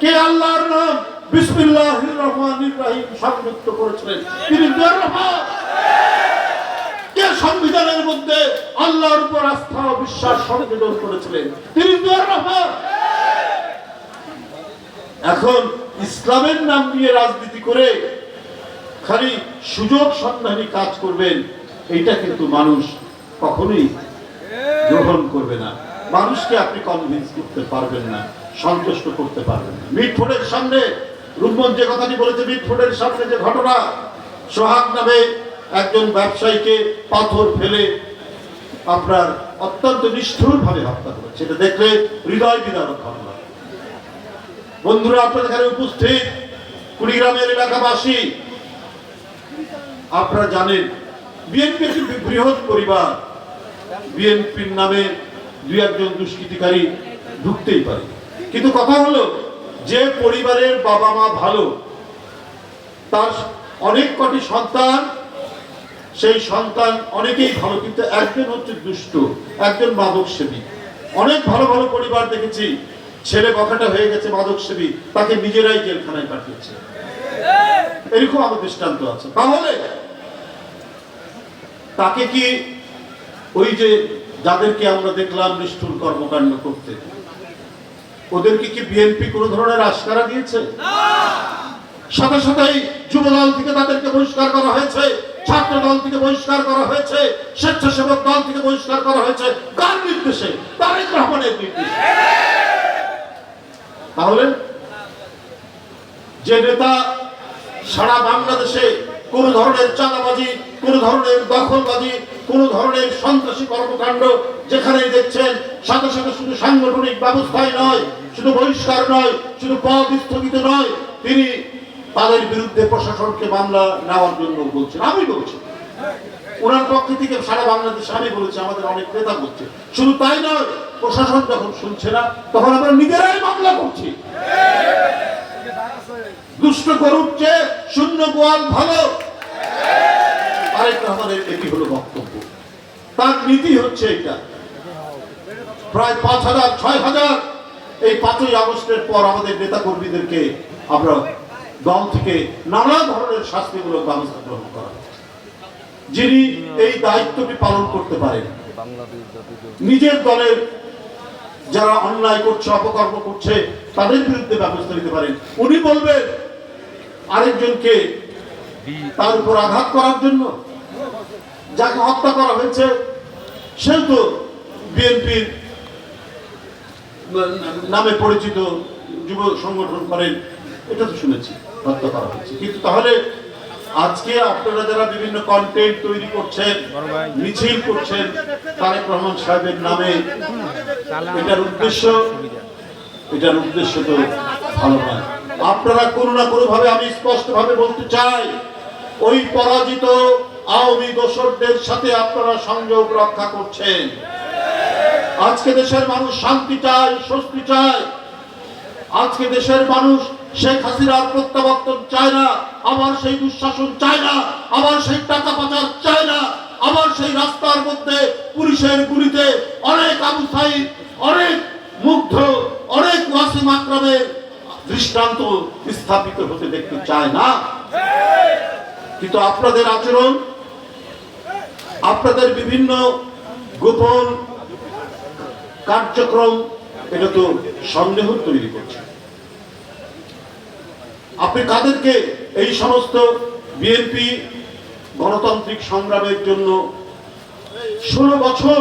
কে আল্লাহর নাম? বিসমিল্লাহির রহমানির রহিম সংযুক্ত করেছিলেন। তিনি কে সংবিধানের মধ্যে আল্লাহর উপর আস্থা ও বিশ্বাস সংযোজন করেছিলেন? তিনি এখন ইসলামের নাম নিয়ে রাজনীতি করে খালি সুযোগ সন্ধানী কাজ করবেন এটা কিন্তু মানুষ কখনোই গ্রহণ করবে না। মানুষকে আপনি কনভিন্স করতে পারবেন না। সন্তুষ্ট করতে পারবেন মিটফোর্ডের সামনে রুম্মন যে কথাটি বলেছে, মিটফোর্ডের সামনে যে ঘটনা, সোহাগ নামে একজন ব্যবসায়ীকে পাথর ফেলে আপনার অত্যন্ত নিষ্ঠুর ভাবে হত্যা করেছে। এটা দেখলে হৃদয় বিদারক ঘটনা। বন্ধুরা, আপনাদের এখানে উপস্থিত কুড়িগ্রামের এলাকাবাসী, আপনারা জানেন, বিএনপি একটি বৃহৎ পরিবার। বিএনপির নামে দুই একজন দুষ্কৃতিকারী ঢুকতেই পারে। কিন্তু কথা হলো, যে পরিবারের বাবা মা ভালো, তার অনেক কটি সন্তান, সেই সন্তান অনেকেই ভালো, কিন্তু একজন হচ্ছে দুষ্ট, একজন মাদক সেবী অনেক ভালো ভালো পরিবার দেখেছি, ছেলে বকাটা হয়ে গেছে মাদক সেবী তাকে নিজেরাই জেলখানায় পাঠিয়েছে। এরকম আমার দৃষ্টান্ত আছে। তাহলে, তাকে কি ওই যে যাদেরকে আমরা দেখলাম নিষ্ঠুর কর্মকাণ্ড করতে ওদেরকে কি বিএনপি কোনো ধরনের আশকারা দিয়েছে? সাথে সাথেই যুবদল থেকে তাদেরকে বহিষ্কার করা হয়েছে ছাত্র দল থেকে বহিষ্কার করা হয়েছে, স্বেচ্ছাসেবক দল থেকে বহিষ্কার করা হয়েছে। কার নির্দেশে? তারেক রহমানের নির্দেশে। তাহলে যে নেতা সারা বাংলাদেশে কোন ধরনের চাঁদাবাজি, কোন ধরনের দখলবাজি, কোন ধরনের সন্ত্রাসী কর্মকাণ্ড যেখানেই দেখছেন, সাথে সাথে শুধু সাংগঠনিক ব্যবস্থায় নয়, শুধু বহিষ্কার নয়, শুধু পদ স্থগিত নয়, তিনি তাদের বিরুদ্ধে প্রশাসনকে মামলা নেওয়ার জন্য বলছেন। আমি বলছি। ওনার পক্ষ থেকে সারা বাংলাদেশ আমি বলেছি, আমাদের অনেক নেতা বলছে। শুধু তাই নয়, প্রশাসন যখন শুনছে না, তখন আমরা নিজেরাই মামলা করছি। দুষ্ট গরুর চেয়ে শূন্য গোয়াল ভালো। আরেক রহমানের এটি হলো বক্তব্য। তার নীতি হচ্ছে এটা। প্রায় পাঁচ হাজার, ছয় হাজার এই পাঁচই আগস্টের পর আমাদের নেতা কর্মীদেরকে আমরা দল থেকে নানা ধরনের শাস্তিমূলক ব্যবস্থা গ্রহণ করা যিনি এই দায়িত্বটি পালন করতে পারেন। নিজের দলের যারা অন্যায় করছে, অপকর্ম করছে, তাদের বিরুদ্ধে ব্যবস্থা নিতে পারেন। উনি বলবেন, আরেকজনকে তার উপর আঘাত করার জন্য যাকে হত্যা করা হয়েছে, সেও তো বিএনপির নামে পরিচিত যুব সংগঠন করেন, এটা তো শুনেছি, হত্যা করা হয়েছে। কিন্তু তাহলে আজকে আপনারা যারা বিভিন্ন কন্টেন্ট তৈরি করছেন, মিছিল করছেন, তারেক রহমান সাহেবের নামে এটার উদ্দেশ্য এটার উদ্দেশ্য তো ভালো নয়। আপনারা কোনো না কোনো ভাবে আমি স্পষ্ট ভাবে বলতে চাই ওই পরাজিত আওয়ামী দোসরদের সাথে আপনারা সংযোগ রক্ষা করছেন। আজকে দেশের মানুষ শান্তি চায় স্বস্তি চায়। আজকে দেশের মানুষ শেখ হাসিনার প্রত্যাবর্তন চায় না আবার সেই দুঃশাসন চায় না আবার সেই টাকা পাচার চায় না। আবার সেই রাস্তার মধ্যে পুলিশের গুলিতে অনেক আবু সাইদ, অনেক মুগ্ধ, অনেক ওয়াসিম আক্রমের দৃষ্টান্ত স্থাপিত হতে দেখতে চায় না। কিন্তু আপনাদের আচরণ, আপনাদের বিভিন্ন গোপন কার্যক্রম, এটা তো সন্দেহ তৈরি করছে। আপনি কাদেরকে এই সমস্ত বিএনপি গণতান্ত্রিক সংগ্রামের জন্য ষোলো বছর